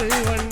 வாழ்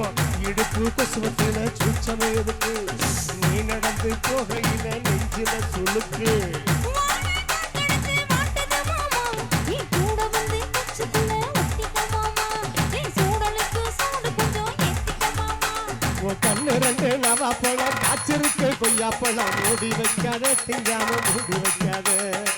போறோம் இடுப்பு கொசுவத்தில சுச்சம் எதுக்கு நீ நடந்து போகையில நெஞ்சில சுழுக்கு கண்ணு ரெண்டு நவாப்பழம் காய்ச்சிருக்கு கொய்யாப்பழம். மூடி வைக்காத திங்காம மூடி வைக்காத.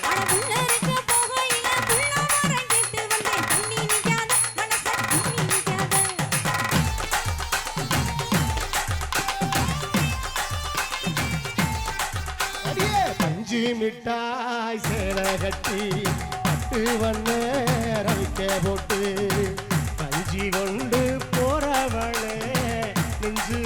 மிட்டாய் சேலை கட்டி பட்டு வண்ண ரவிக்க போட்டு பஞ்சி கொண்டு போறவளே நெஞ்சு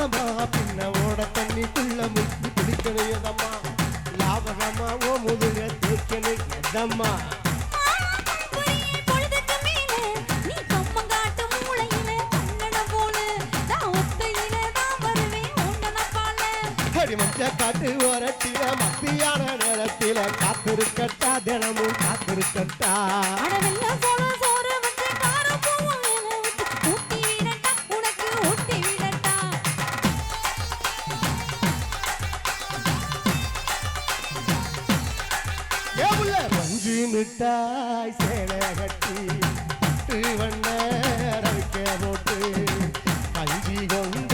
லாபகமா பின்னவோட தண்ணிக்குள்ள முக்கி பிடிக்கலையதம்மா லாபகமா? ஓ முதுக தூக்கலையதம்மா காட்டு ஓரத்தில மத்தியான நேரத்தில காத்திருக்கட்டா தினமும் காத்திருக்கட்டா. விட்டாய் சேலை கட்டி பட்டு வண்ண போட்டு கஞ்சி கொண்டு